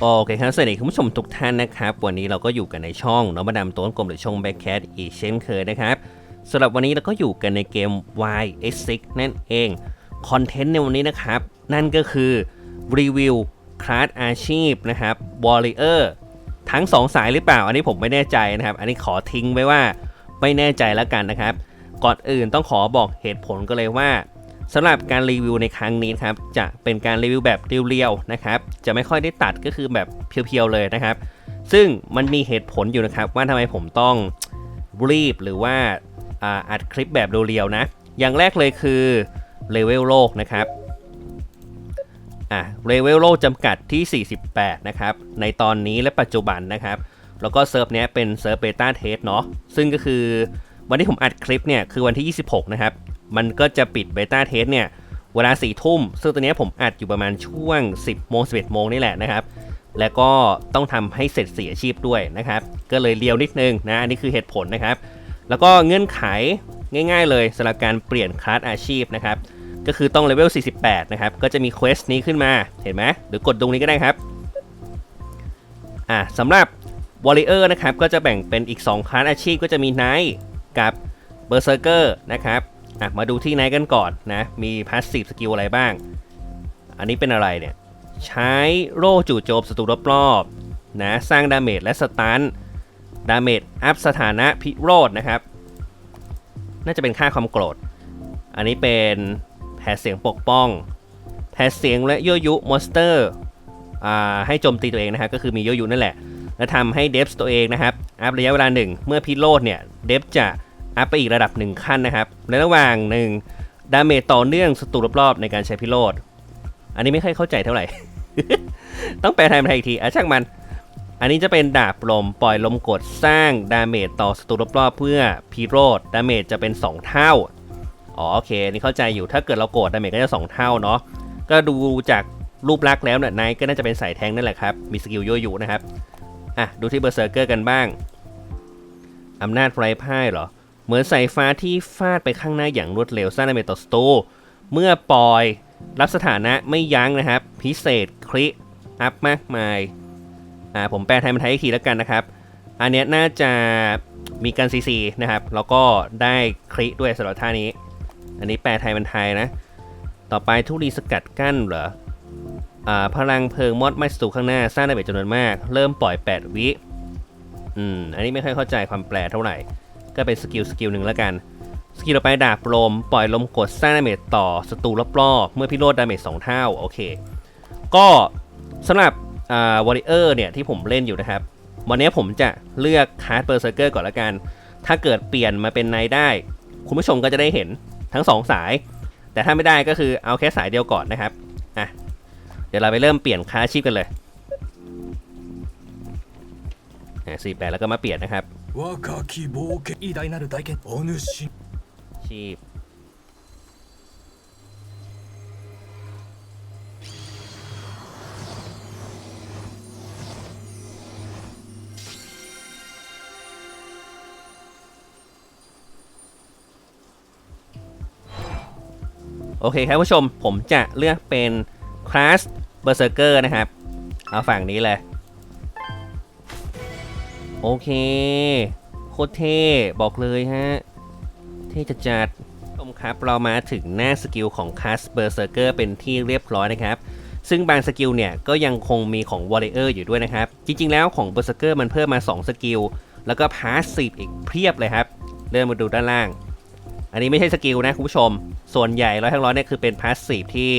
โอเคครับสวัสดีคุณผู้ชมทุกท่านนะครับ วันนี้เราก็อยู่กันในช่องน้องมาดามต้นกลมหรือช่อง Backcat อีกเช่นเคยนะครับสำหรับวันนี้เราก็อยู่กันในเกม Y S6 นั่นเองคอนเทนต์ในวันนี้นะครับ นั่นก็คือรีวิวคลาสอาชีพนะครับ Warrior ทั้ง 2 สายหรือเปล่า อันนี้ผมไม่แน่ใจนะครับ อันนี้ขอทิ้งไว้ว่าไม่แน่ใจแล้วกันนะครับ ก่อนอื่นต้องขอบอกเหตุผลก็เลยว่า สำหรับการรีวิวในครั้งนี้ครับจะเป็นการรีวิวแบบเรียวๆนะครับจะไม่ค่อยได้ตัดก็คือแบบเพียวๆเลยนะครับ ซึ่งมันมีเหตุผลอยู่นะครับว่าทำไมผมต้องรีบหรือว่าอาัดคลิปแบบเรียวๆนะ อย่างแรกเลยคือเลเวลโลกนะครับอะเลเวลโลกจำกัดที่ 48 นะครับ ในตอนนี้และปัจจุบันนะครับ แล้วก็เซิร์ฟเนี้ยเป็นเซิร์ฟเบต้าเทสเนาะซึ่งก็คือวันที่ผมอัดคลิปเนี่ยคือวันที่ 26 นะครับ มันก็จะปิดเบต้าเทสเนี่ย เวลา4ทุ่ม ซึ่งตัวนี้ผมอัดอยู่ประมาณช่วง 10โมง11โมงนี่แหละนะครับ แล้วก็ต้องทำให้เสร็จเสียอาชีพด้วยนะครับ ก็เลยเลียวนิดนึงนะ อันนี้คือเหตุผลนะครับ แล้วก็เงื่อนไขง่าย ๆ เลยสำหรับการเปลี่ยนคลาสอาชีพนะครับ ก็คือต้องเลเวล 48 นะครับ ก็จะมีเควสนี้ขึ้นมา เห็นไหมหรือกดตรงนี้ก็ได้ครับ อะสำหรับ Warrior นะครับ ก็จะแบ่งเป็นอีก 2คลาสอาชีพก็จะมี Knight กับ Berserker นะครับ อะมาดูที่ Knight กันก่อนนะ มี Passive Skill อะไรบ้าง อันนี้เป็นอะไรเนี่ย ใช้โล่จู่โจมศัตรูรอบๆนะสร้างดาเมจและสตันดาเมจอัพสถานะพิโรธนะครับ น่าจะเป็นค่าความโกรธ อันนี้เป็นแผดเสียงปกป้อง แผดเสียงและยั่วยุมอนสเตอร์อ่าให้โจมตีตัวเองนะครับก็คือมียั่วยุนั่นแหละ และทำให้เดฟตัวเองนะครับ อัพระยะเวลาหนึ่ง เมื่อพิโรธเนี่ย เดฟจะ อัพไปอีกระดับหนึ่งขั้นนะครับในระหว่างหนึ่งดาเมจต่อเนื่องศัตรูรอบๆในการใช้พิโรธอันนี้ไม่ค่อยเข้าใจเท่าไหร่ ต้องแปลไทยมาไทยอีกทีอะช่างมัน อันนี้จะเป็นดาบลมปล่อยลมกดสร้างดาเมจต่อศัตรูรอบๆเพื่อพิโรธดาเมจจะเป็น 2 เท่าอ๋อโอเคอันนี่เข้าใจอยู่ถ้าเกิดเรากรธดาเมจก็จะ 2 เท่าเนาะก็ดูจากรูปลักษณ์แล้วเนี่ยนายก็น่าจะเป็นสายแทงนั่นแหละครับ มีสกิลยั่วยุนะครับ อะ ดูที่เบอร์เซอร์เกอร์กันบ้าง อำนาจไร้พ่ายเหรอ เหมือนสายฟ้าที่ฟาดไปข้างหน้าอย่างรวดเร็วสร้างดาเมต่อศัตรูเมื่อปล่อยรับสถานะไม่ยั้งนะครับ พิเศษคริอัพมากมายอ่าผมแปลไทยเป็นไทยอีกทีแล้วกันนะครับ อันเนี้ยน่าจะมีการซีซีนะครับ แล้วก็ได้คริด้วยสำหรับท่านี้ อันนี้แปลไทยเป็นไทยนะ ต่อไปทุลีสกัดกั้นเหรออ่าพลังเพลิงมอดไม่สู่ข้างหน้าสร้างไดาเมจจำนวนมาก เริ่มปล่อย 8 วิอืมอันนี้ไม่ค่อยเข้าใจความแปลเท่าไหร่ ก็เป็นสกิลสกิลหนึ่งแล้วกัน สกิลต่อไปดาบลม ปล่อยลมกดสร้างดาเมจต่อศัตรูรอบๆเมื่อพิโรธดาเมจ2เท่าโอเค ก็สำหรับวอริเออร์เนี่ยที่ผมเล่นอยู่นะครับ วันนี้ผมจะเลือกคาร์ดเบอร์เซอร์เกอร์ก่อนละกัน ถ้าเกิดเปลี่ยนมาเป็นไนได้ คุณผู้ชมก็จะได้เห็นทั้ง 2 สาย แต่ถ้าไม่ได้ก็คือเอาแค่สายเดียวก่อนนะครับอะเดี๋ยวเราไปเริ่มเปลี่ยนค่าอาชีพกันเลยสี่แปดแล้วก็มาเปลี่ยนนะครับ 若き冒険偉大なる大剣お主 ชีพ โอเคครับผู้ชมผมจะเลือกเป็นคลาสเบอร์เซอร์เกอร์นะครับ เอาฝั่งนี้เลย โอเค โคตรเท่บอกเลยฮะ เท่จัดจัดๆชมครับเรามาถึงหน้าสกิลของคัสเบอร์เซอร์เกอร์เป็นที่เรียบร้อยนะครับ ซึ่งบางสกิลเนี่ย ก็ยังคงมีของ Warrior อยู่ด้วยนะครับ จริง ๆ แล้วของ Berserker มันเพิ่มมา 2 สกิล แล้วก็พาสซีฟอีกเพียบเลยครับเดินมาดูด้านล่าง อันนี้ไม่ใช่สกิลนะคุณผู้ชม ส่วนใหญ่ร้อยทั้งร้อยเนี่ยคือเป็นพาสซีฟที่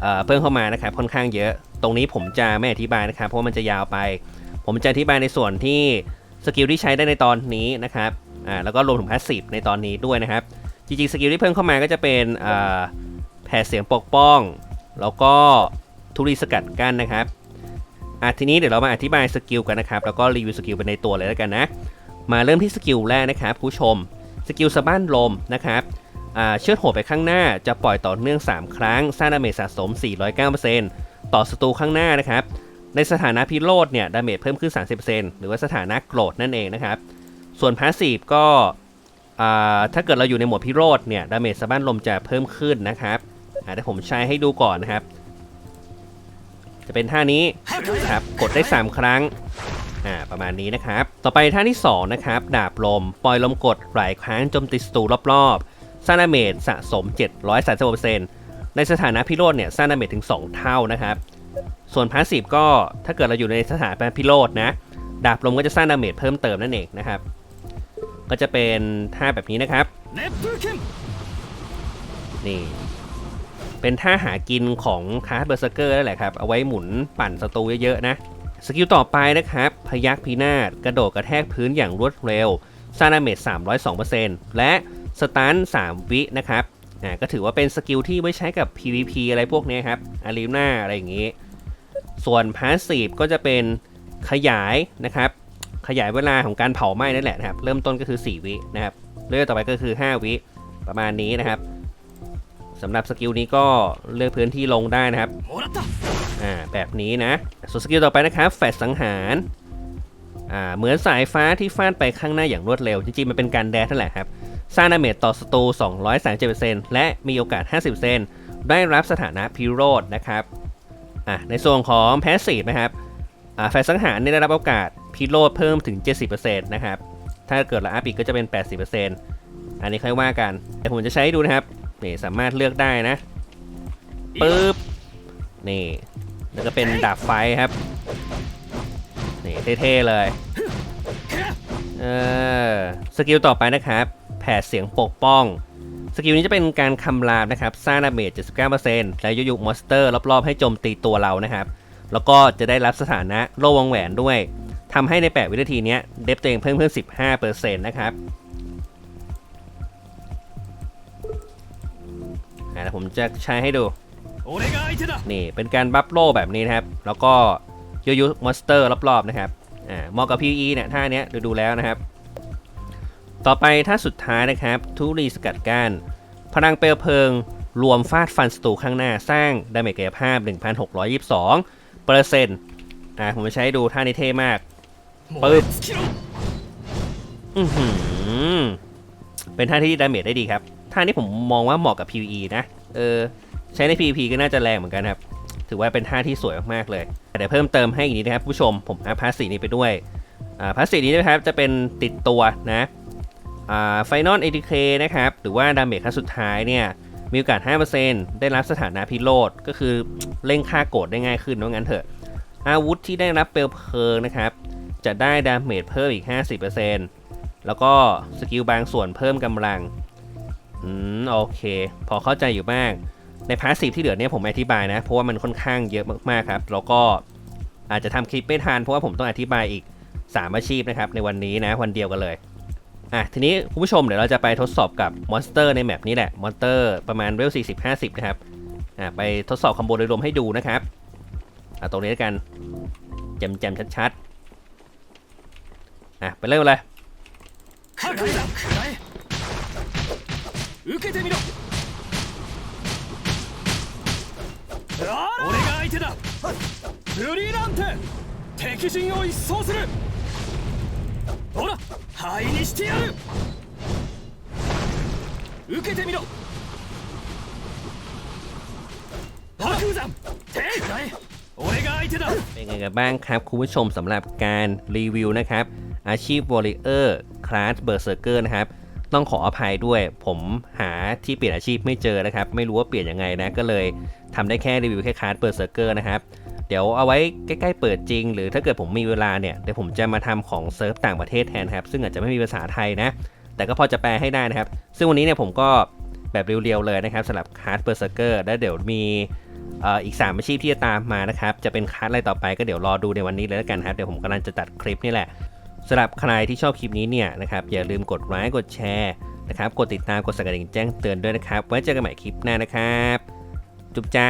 เอ่อเพิ่มเข้ามานะครับค่อนข้างเยอะ ตรงนี้ผมจะไม่อธิบายนะครับเพราะว่ามันจะยาวไป ผมจะอธิบายในส่วนที่สกิลที่ใช้ได้ในตอนนี้นะครับอ่าแล้วก็รวมถึงพาสซีฟในตอนนี้ด้วยนะครับ จริงๆสกิลที่เพิ่มเข้ามาก็จะเป็นอ่าแผ่เสียงปกป้อง แล้วก็ทุรีสกัดกั้นนะครับอะทีนี้เดี๋ยวเรามาอธิบายสกิลกันนะครับ แล้วก็รีวิวสกิลไปในตัวเลยแล้วกันนะ มาเริ่มที่สกิลแรกนะครับผู้ชม สกิลสะบ้านลมนะครับอ่าเชือดโหดไปข้างหน้าจะปล่อยต่อเนื่อง 3 ครั้ง สร้างดาเมจสะสม 409%ต่อศัตรูข้างหน้านะครับ ในสถานะพิโรธเนี่ยดาเมจเพิ่มขึ้น 30%หรือว่าสถานะโกรธนั่นเองนะครับ ส่วนพาสซีฟก็ถ้าเกิดเราอยู่ในโหมดพิโรธเนี่ยดาเมจสะบ้านลมจะเพิ่มขึ้นนะครับอ่าเดี๋ยวผมใช้ให้ดูก่อนนะครับ จะเป็นท่านี้นะครับกดได้ 3 ครั้งอ่าประมาณนี้นะครับ ต่อไปท่าที่ 2 นะครับ ดาบลม ปล่อยลมกดหลายครั้งโจมตีศัตรูรอบๆสร้างดาเมจสะสม 736%ในสถานะพิโรธเนี่ยสร้างดาเมจถึง 2 เท่านะครับ ส่วนพาสีฟก็ถ้าเกิดเราอยู่ในสถานการพิโรดนะ ดาบลมก็จะสร้างดาเมจเพิ่มเติมนั่นเองนะครับ ก็จะเป็นท่าแบบนี้นะครับ นี่ เป็นท่าหากินของคาร์ดเบอร์เซเกอร์นั่นแหละครับ เอาไว้หมุนปั่นศัตรูเยอะๆนะ สกิลต่อไปนะครับ พยักพีนาศกระโดดกระแทกพื้นอย่างรวดเร็วสร้างดาเมจ302%และสตัน3วินะครับ อ่า ก็ถือว่าเป็นสกิลที่ไว้ใช้กับ PVP อะไรพวกนี้ครับอารีนาอะไรอย่างนี้ ส่วน passive ก็จะเป็นขยายนะครับ ขยายเวลาของการเผาไหม้นั่นแหละนะครับ เริ่มต้นก็คือ 4 วินะครับ เรื่อยต่อไปก็คือ 5 วิประมาณนี้นะครับสำหรับสกิลนี้ก็เลือกพื้นที่ลงได้นะครับ อ่า แบบนี้นะ ส่วนสกิลต่อไปนะครับ แฟดสังหาร อ่า เหมือนสายฟ้าที่ฟาดไปข้างหน้าอย่างรวดเร็ว จริงๆ มันเป็นการแดชนั่นแหละครับ สร้างดาเมจต่อศัตรู237%และมีโอกาส 50%ได้รับสถานะพิโรธนะครับ อะในส่วนของแพสซีฟนะครับอ่าแฟดสังหารได้รับโอกาสพิโรธเพิ่มถึง 70%นะครับ ถ้าเกิดเราอัพอีกก็จะเป็น 80%อันนี้ค่อยว่ากัน แต่ผมจะใช้ดูนะครับนี่สามารถเลือกได้นะปึ๊บนี่แล้วก็เป็นดาบไฟครับนี่เท่ๆเลยเออสกิลต่อไปนะครับ แผดเสียงปกป้อง สกิลนี้จะเป็นการคำรามนะครับ สร้างดาเมจ 79%และยุยุมอนสเตอร์รอบๆให้โจมตีตัวเรานะครับ แล้วก็จะได้รับสถานะโล่วงแหวนด้วย ทำให้ใน 8 วินาทีนี้เดฟตัวเองเพิ่มเพิ่ม 15%นะครับนะผมจะใช้ให้ดู นี่เป็นการบัฟโลแบบนี้นะครับ แล้วก็ยุยุมอนสเตอร์รอบๆนะครับ อ่าเหมาะกับ PE เนี่ยท่าเนี้ยดูดูแล้วนะครับ ต่อไปถ้าสุดท้ายนะครับทุรีสกัดก้านพลังเปลวเพลิง รวมฟาดฟันสตูข้างหน้าสร้างดาเมจกายภาพ 1,622เปอร์เซ็นต์นะผมจะใช้ดูท่านี้เท่มากปึ๊บเป็นท่าที่ไดาเมจได้ดีครับ ท่านี้ผมมองว่าเหมาะกับ PVE นะ เออ ใช้ใน PVP ก็น่าจะแรงเหมือนกันครับ ถือว่าเป็นท่าที่สวยมากๆเลย แต่เพิ่มเติมให้อีกนิดนะครับผู้ชม ผมอัพพาสีนี้ไปด้วย อ่าพาสีนี้นะครับจะเป็นติดตัวนะ ไฟนอลเอ k เคนะครับ หรือว่าดาเมจครั้งสุดท้ายเนี่ย มีโอกาส 5%ได้รับสถานะพิโรธก็คือเร่งค่าโกรธได้ง่ายขึ้นว่างั้นเถอะ อาวุธที่ได้รับเปลวเพลิงนะครับ จะได้ดาเมจเพิ่มอีก 50%แล้วก็สกิลบางส่วนเพิ่มกำลัง อืม โอเค พอเข้าใจอยู่บ้าง ในพาสซีฟที่เหลือเนี่ยผมอธิบายนะ เพราะว่ามันค่อนข้างเยอะมากๆครับ แล้วก็อาจจะทำคลิปไม่ทันเพราะว่าผมต้องอธิบายอีก 3 อาชีพนะครับในวันนี้นะวันเดียวกันเลย อ่ะ ทีนี้คุณผู้ชมเดี๋ยวเราจะไปทดสอบกับมอนสเตอร์ในแมปนี้แหละ มอนสเตอร์ประมาณเวล40-50 นะครับ อ่ะ ไปทดสอบคอมโบโดยรวมให้ดูนะครับ อ่ะ ตรงนี้แล้วกันแจมๆชัดๆ อ่ะ ไปเริ่มเลย 覚悟だ食らえ受けてみろ俺が相手だブリランテ敵陣を一掃する ほら灰にしてやる受けてみろ白山手食らえ俺が相手だ เป็นไงกันบ้างครับ คุณผู้ชมสำหรับการรีวิวนะครับ อาชีพวอริเออร์คลาสเบอร์เซอร์เกอร์นะครับ ต้องขออภัยด้วย ผมหาที่เปลี่ยนอาชีพไม่เจอนะครับ ไม่รู้ว่าเปลี่ยนยังไงนะ ก็เลยทำได้แค่รีวิวแค่คลาสเบอร์เซอร์เกอร์นะครับ เดี๋ยวเอาไว้ใกล้ๆเปิดจริง หรือถ้าเกิดผมมีเวลาเนี่ยเดี๋ยวผมจะมาทำของเซิร์ฟต่างประเทศแทนครับ ซึ่งอาจจะไม่มีภาษาไทยนะ แต่ก็พอจะแปลให้ได้นะครับ ซึ่งวันนี้เนี่ยผมก็แบบเรียวๆเลยนะครับสำหรับคลาสเบอร์เซอร์เกอร์แล้วเดี๋ยวมีอีก 3 อาชีพที่จะตามมานะครับ จะเป็นคัสอะไรต่อไปก็เดี๋ยวรอดูในวันนี้เลยแล้วกันครับ เดี๋ยวผมกำลังจะตัดคลิปนี่แหละสำหรับใครที่ชอบคลิปนี้เนี่ยนะครับ อย่าลืมกดไลค์กดแชร์นะครับ กดติดตามกดสั่นกระดิ่งแจ้งเตือนด้วยนะครับ ไว้เจอกันใหม่คลิปหน้านะครับ จุ๊บจ้า